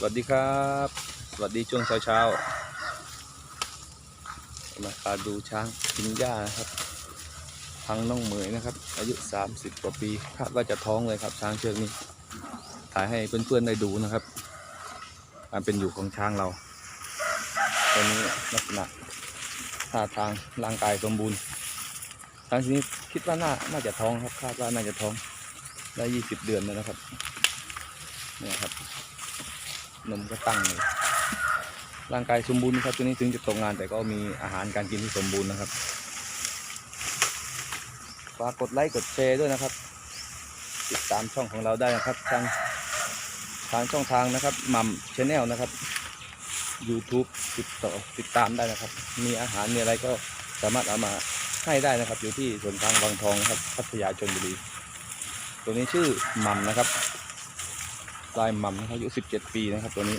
สวัสดีครับ สวัสดีช่วงเช้าๆมาพาดูช้างกินหญ้านะครับพังน้องเหมยนะครับ อายุ 30 กว่าปีคาดว่าจะท้องเลยครับช้างเชือกนี้ถ่ายให้เพื่อนๆได้ดูนะครับการเป็นอยู่ของช้างเราตอนนี้ลักษณะท่าทางร่างกายสมบูรณ์ช้างชนิดคิดว่าน่าน่าจะท้องครับคาดว่าน่าจะท้องได้ 20 เดือนแล้วนะครับเนี่ยครับ นมก็ตั้งเลยร่างกายสมบูรณ์ครับตัวนี้ถึงจะตกงานแต่ก็มีอาหารการกินที่สมบูรณ์นะครับฝากกดไลค์กดแชร์ด้วยนะครับ ติดตามช่องของเราได้นะครับทางทางช่องทางนะครับมัมชแนลนะครับ YouTube ติดต่อติดตามได้นะครับ มีอาหารมีอะไรก็สามารถเอามาให้ได้นะครับ อยู่ที่สวนกลางวังทองครับพัทยาชนบุรี ตัวนี้ชื่อมัมนะครับ ลายหม่ำนะครับอายุ17ปีนะครับตัวนี้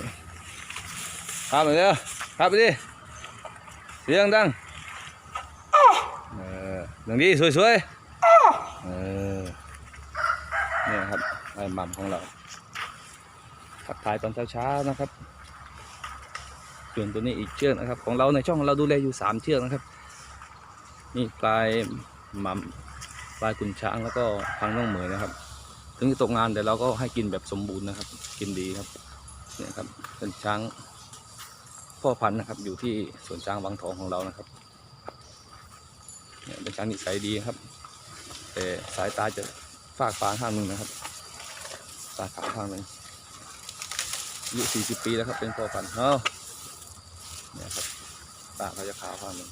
ครับไปเด้อครับไปดิเสียงดังเออดังดีสวยๆเออเนี่ยครับลายหม่ำของเราทักทายตอนเช้าๆนะครับส่วนตัวนี้อีกเชือกนะครับ ของเราในช่องเราดูแลอยู่3เชือกนะครับนี่ปลายหม่ำปลายกุนช้างแล้วก็พังน้องเหมยนะครับ ถึงจะตกงานแต่เราก็ให้กินแบบสมบูรณ์นะครับ กินดีครับเนี่ยครับเป็นช้างพ่อพันธุ์นะครับ อยู่ที่สวนช้างวังทองของเรานะครับเนี่ยเป็นช้างนิสัยดีครับ แต่สายตาจะฟากฟางข้างหนึ่งนะครับตาขาวข้างหนึ่งอายุ40ปีแล้วครับ เป็นพ่อพันธุ์เอ้าเนี่ยครับตาเขาจะขาวข้างหนึ่ง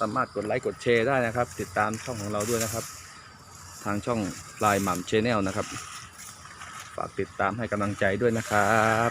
สามารถกดไลค์กดแชร์ได้นะครับ ติดตามช่องของเราด้วยนะครับ ทางช่องลายหม่ำชแนลนะครับ ฝากติดตามให้กำลังใจด้วยนะครับ